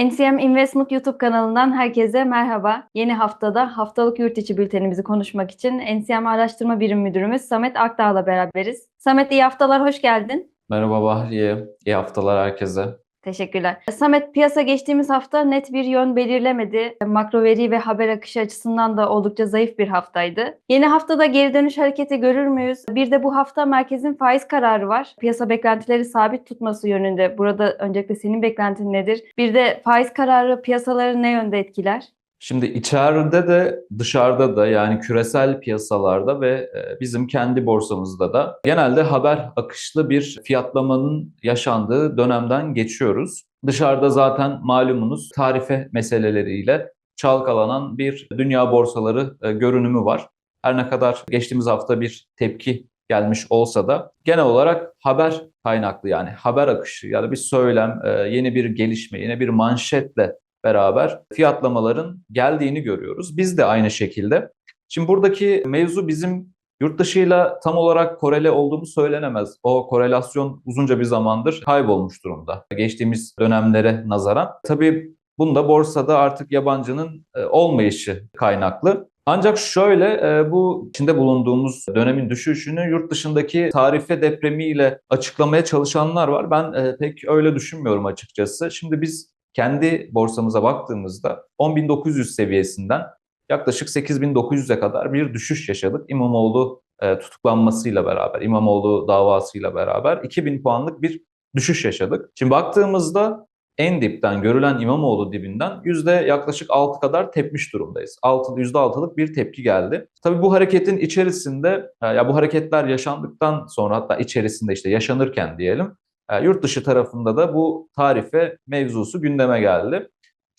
NCM Investment YouTube kanalından herkese merhaba. Yeni haftada haftalık yurt içi bültenimizi konuşmak için NCM Araştırma Birim Müdürümüz Samet Akdağ'la beraberiz. Samet iyi haftalar, hoş geldin. Merhaba Bahriye, iyi haftalar herkese. Teşekkürler. Samet piyasa geçtiğimiz hafta net bir yön belirlemedi. Makro veri ve haber akışı açısından da oldukça zayıf bir haftaydı. Yeni haftada geri dönüş hareketi görür müyüz? Bir de bu hafta merkezin faiz kararı var. Piyasa beklentileri sabit tutması yönünde. Burada öncelikle senin beklentin nedir? Bir de faiz kararı piyasaları ne yönde etkiler? Şimdi içeride de dışarıda da yani küresel piyasalarda ve e, bizim kendi borsamızda da genelde haber akışlı bir fiyatlamanın yaşandığı dönemden geçiyoruz. Dışarıda zaten malumunuz tarife meseleleriyle çalkalanan bir dünya borsaları e, görünümü var. Her ne kadar geçtiğimiz hafta bir tepki gelmiş olsa da genel olarak haber kaynaklı yani haber akışı ya da bir söylem, e, yeni bir gelişme, yine bir manşetle beraber fiyatlamaların geldiğini görüyoruz. Biz de aynı şekilde. Şimdi buradaki mevzu bizim yurt dışıyla tam olarak korele olduğumuz söylenemez. O korelasyon uzunca bir zamandır kaybolmuş durumda. Geçtiğimiz dönemlere nazaran. Tabii bunda borsada artık yabancının e, olmayışı kaynaklı. Ancak şöyle e, bu içinde bulunduğumuz dönemin düşüşünü yurt dışındaki tarife depremiyle açıklamaya çalışanlar var. Ben e, pek öyle düşünmüyorum açıkçası. Şimdi biz kendi borsamıza baktığımızda 10.900 seviyesinden yaklaşık 8.900'e kadar bir düşüş yaşadık. İmamoğlu e, tutuklanmasıyla beraber, İmamoğlu davasıyla beraber 2000 puanlık bir düşüş yaşadık. Şimdi baktığımızda en dipten görülen İmamoğlu dibinden yüzde yaklaşık 6 kadar tepmiş durumdayız. 6, %6'lık bir tepki geldi. Tabii bu hareketin içerisinde, ya bu hareketler yaşandıktan sonra hatta içerisinde işte yaşanırken diyelim, e, yurt dışı tarafında da bu tarife mevzusu gündeme geldi.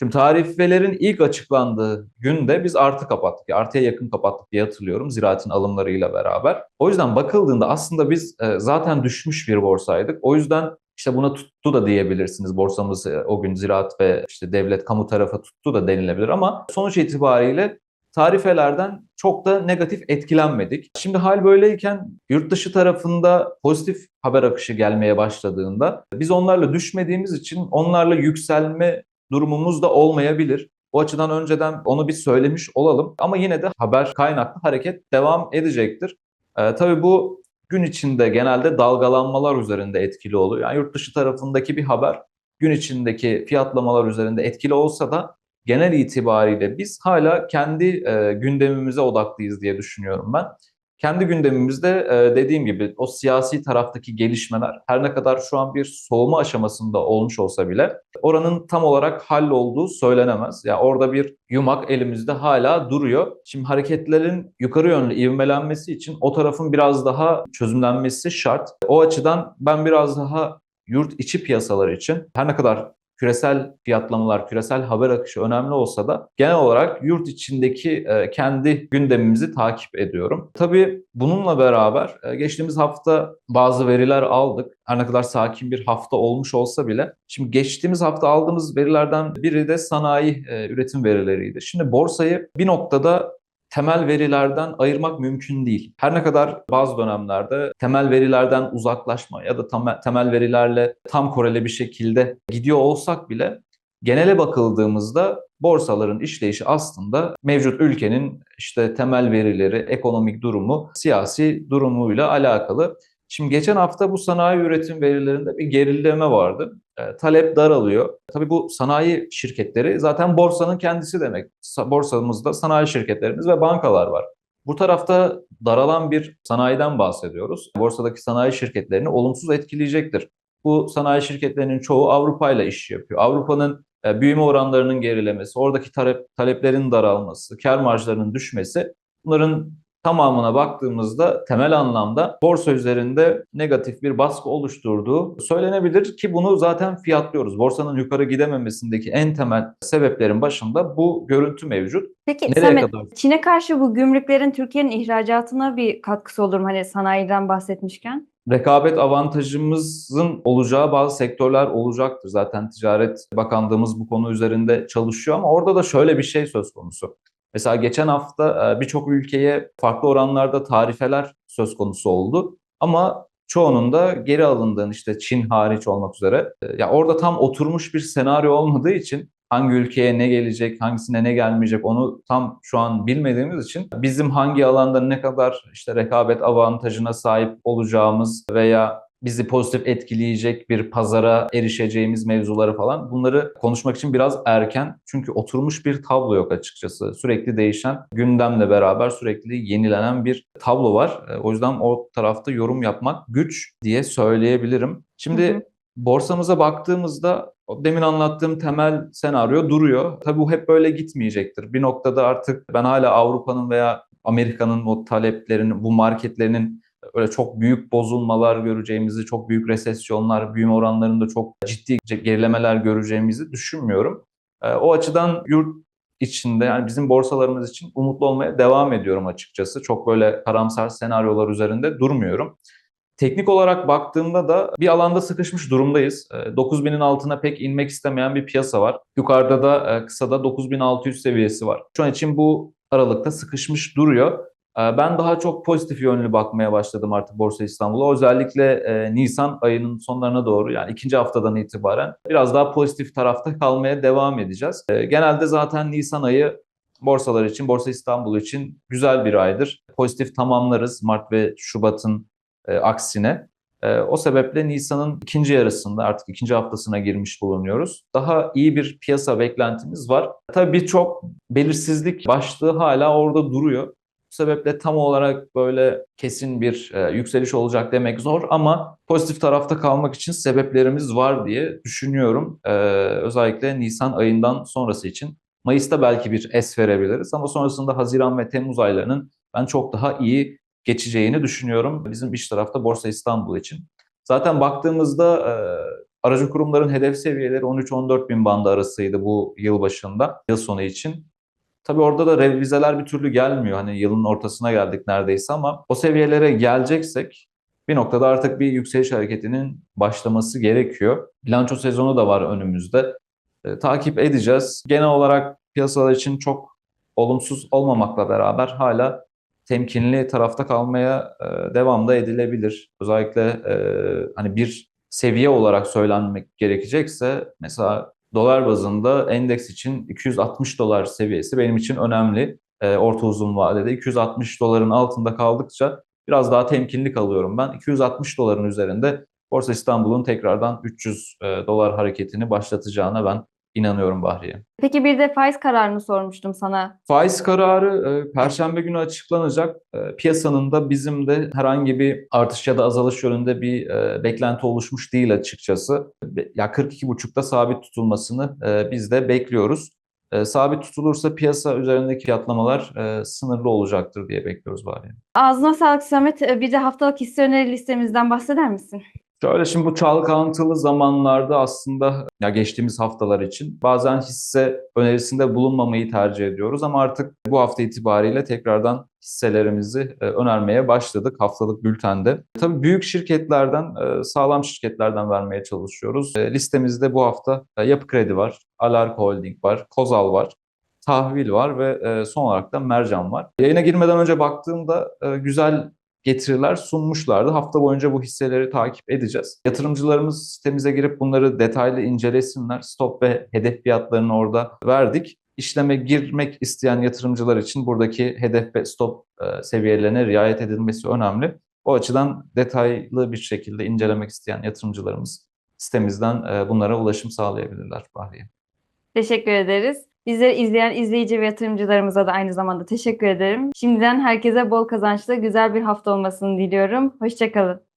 Şimdi tarifelerin ilk açıklandığı günde biz artı kapattık. Artıya yakın kapattık diye hatırlıyorum ziraatin alımlarıyla beraber. O yüzden bakıldığında aslında biz e, zaten düşmüş bir borsaydık. O yüzden işte buna tuttu da diyebilirsiniz. Borsamız e, o gün ziraat ve işte devlet kamu tarafı tuttu da denilebilir ama sonuç itibariyle tarifelerden çok da negatif etkilenmedik. Şimdi hal böyleyken yurt dışı tarafında pozitif haber akışı gelmeye başladığında biz onlarla düşmediğimiz için onlarla yükselme durumumuz da olmayabilir. O açıdan önceden onu bir söylemiş olalım. Ama yine de haber kaynaklı hareket devam edecektir. Ee, tabii bu gün içinde genelde dalgalanmalar üzerinde etkili oluyor. Yani yurt dışı tarafındaki bir haber gün içindeki fiyatlamalar üzerinde etkili olsa da genel itibariyle biz hala kendi e, gündemimize odaklıyız diye düşünüyorum ben. Kendi gündemimizde e, dediğim gibi o siyasi taraftaki gelişmeler her ne kadar şu an bir soğuma aşamasında olmuş olsa bile oranın tam olarak hallolduğu söylenemez. Ya yani orada bir yumak elimizde hala duruyor. Şimdi hareketlerin yukarı yönlü ivmelenmesi için o tarafın biraz daha çözümlenmesi şart. O açıdan ben biraz daha yurt içi piyasalar için her ne kadar küresel fiyatlamalar, küresel haber akışı önemli olsa da genel olarak yurt içindeki e, kendi gündemimizi takip ediyorum. Tabii bununla beraber e, geçtiğimiz hafta bazı veriler aldık. Her ne kadar sakin bir hafta olmuş olsa bile. Şimdi geçtiğimiz hafta aldığımız verilerden biri de sanayi e, üretim verileriydi. Şimdi borsayı bir noktada temel verilerden ayırmak mümkün değil. Her ne kadar bazı dönemlerde temel verilerden uzaklaşma ya da temel verilerle tam korele bir şekilde gidiyor olsak bile genele bakıldığımızda borsaların işleyişi aslında mevcut ülkenin işte temel verileri, ekonomik durumu, siyasi durumuyla alakalı. Şimdi geçen hafta bu sanayi üretim verilerinde bir gerileme vardı. E, talep daralıyor. Tabii bu sanayi şirketleri zaten borsanın kendisi demek. Borsamızda sanayi şirketlerimiz ve bankalar var. Bu tarafta daralan bir sanayiden bahsediyoruz. Borsadaki sanayi şirketlerini olumsuz etkileyecektir. Bu sanayi şirketlerinin çoğu Avrupa ile iş yapıyor. Avrupa'nın e, büyüme oranlarının gerilemesi, oradaki talep, taleplerin daralması, kar marjlarının düşmesi bunların tamamına baktığımızda temel anlamda borsa üzerinde negatif bir baskı oluşturduğu söylenebilir ki bunu zaten fiyatlıyoruz. Borsanın yukarı gidememesindeki en temel sebeplerin başında bu görüntü mevcut. Peki Nereye Samet, kadar? Çin'e karşı bu gümrüklerin Türkiye'nin ihracatına bir katkısı olur mu? Hani sanayiden bahsetmişken rekabet avantajımızın olacağı bazı sektörler olacaktır. Zaten Ticaret Bakanlığımız bu konu üzerinde çalışıyor ama orada da şöyle bir şey söz konusu. Mesela geçen hafta e, birçok ülkeye farklı oranlarda tarifeler söz konusu oldu. Ama çoğunun da geri alındığını işte Çin hariç olmak üzere e, ya orada tam oturmuş bir senaryo olmadığı için hangi ülkeye ne gelecek, hangisine ne gelmeyecek onu tam şu an bilmediğimiz için bizim hangi alanda ne kadar işte rekabet avantajına sahip olacağımız veya bizi pozitif etkileyecek bir pazara erişeceğimiz mevzuları falan bunları konuşmak için biraz erken. Çünkü oturmuş bir tablo yok açıkçası. Sürekli değişen gündemle beraber sürekli yenilenen bir tablo var. E, O yüzden o tarafta yorum yapmak güç diye söyleyebilirim. Şimdi Hı hı. borsamıza baktığımızda demin anlattığım temel senaryo duruyor. Tabii bu hep böyle gitmeyecektir. Bir noktada artık ben hala Avrupa'nın veya Amerika'nın o taleplerinin, bu marketlerinin öyle çok büyük bozulmalar göreceğimizi, çok büyük resesyonlar, büyüme oranlarında çok ciddi gerilemeler göreceğimizi düşünmüyorum. Ee, O açıdan yurt içinde yani bizim borsalarımız için umutlu olmaya devam ediyorum açıkçası. Çok böyle karamsar senaryolar üzerinde durmuyorum. Teknik olarak baktığımda da bir alanda sıkışmış durumdayız. Ee, 9000'in altına pek inmek istemeyen bir piyasa var. Yukarıda da e, kısada 9600 seviyesi var. Şu an için bu aralıkta sıkışmış duruyor. Ee, Ben daha çok pozitif yönlü bakmaya başladım artık Borsa İstanbul'a. Özellikle e, Nisan ayının sonlarına doğru yani ikinci haftadan itibaren biraz daha pozitif tarafta kalmaya devam edeceğiz. Ee, Genelde zaten Nisan ayı borsalar için, Borsa İstanbul için güzel bir aydır. Pozitif tamamlarız Mart ve Şubat'ın e, aksine. E, o sebeple Nisan'ın ikinci yarısında artık ikinci haftasına girmiş bulunuyoruz. Daha iyi bir piyasa beklentimiz var. Tabii birçok belirsizlik başlığı hala orada duruyor. Bu sebeple tam olarak böyle kesin bir e, yükseliş olacak demek zor ama pozitif tarafta kalmak için sebeplerimiz var diye düşünüyorum. E, özellikle Nisan ayından sonrası için. Mayıs'ta belki bir es verebiliriz ama sonrasında Haziran ve Temmuz aylarının ben çok daha iyi geçeceğini düşünüyorum bizim iş tarafta Borsa İstanbul için. Zaten baktığımızda e, aracı kurumların hedef seviyeleri 13-14 bin bandı arasıydı bu yıl başında, yıl sonu için. Tabii orada da revizeler bir türlü gelmiyor. Hani yılın ortasına geldik neredeyse ama o seviyelere geleceksek bir noktada artık bir yükseliş hareketinin başlaması gerekiyor. Bilanço sezonu da var önümüzde. E, takip edeceğiz. Genel olarak piyasalar için çok olumsuz olmamakla beraber hala temkinli tarafta kalmaya e, devam da edilebilir. Özellikle e, hani bir seviye olarak söylenmek gerekecekse mesela dolar bazında endeks için 260 dolar seviyesi benim için önemli. E, orta uzun vadede 260 doların altında kaldıkça biraz daha temkinli kalıyorum ben. 260 doların üzerinde Borsa İstanbul'un tekrardan 300 e, dolar hareketini başlatacağına ben inanıyorum Bahriye. Peki bir de faiz kararını sormuştum sana. Faiz kararı e, Perşembe günü açıklanacak. E, Piyasanın da bizim de herhangi bir artış ya da azalış yönünde bir e, beklenti oluşmuş değil açıkçası. Ya 42,5'ta sabit tutulmasını e, biz de bekliyoruz. E, Sabit tutulursa piyasa üzerindeki fiyatlamalar e, sınırlı olacaktır diye bekliyoruz bari. Ağzına sağlık Samet. Ee, Bir de haftalık hisse öneri listemizden bahseder misin? Şöyle şimdi bu çalkantılı zamanlarda aslında ya geçtiğimiz haftalar için bazen hisse önerisinde bulunmamayı tercih ediyoruz ama artık bu hafta itibariyle tekrardan hisselerimizi e, önermeye başladık haftalık bültende. Tabii büyük şirketlerden, e, sağlam şirketlerden vermeye çalışıyoruz. E, Listemizde bu hafta Yapı Kredi var, Alarko Holding var, Kozal var. Tahvil var ve son olarak da Mercan var. Yayına girmeden önce baktığımda güzel getiriler sunmuşlardı. Hafta boyunca bu hisseleri takip edeceğiz. Yatırımcılarımız sitemize girip bunları detaylı incelesinler. Stop ve hedef fiyatlarını orada verdik. İşleme girmek isteyen yatırımcılar için buradaki hedef ve stop e, seviyelerine riayet edilmesi önemli. O açıdan detaylı bir şekilde incelemek isteyen yatırımcılarımız sitemizden e, bunlara ulaşım sağlayabilirler Bahriye. Teşekkür ederiz. Bizleri izleyen izleyici ve yatırımcılarımıza da aynı zamanda teşekkür ederim. Şimdiden herkese bol kazançlı güzel bir hafta olmasını diliyorum. Hoşçakalın.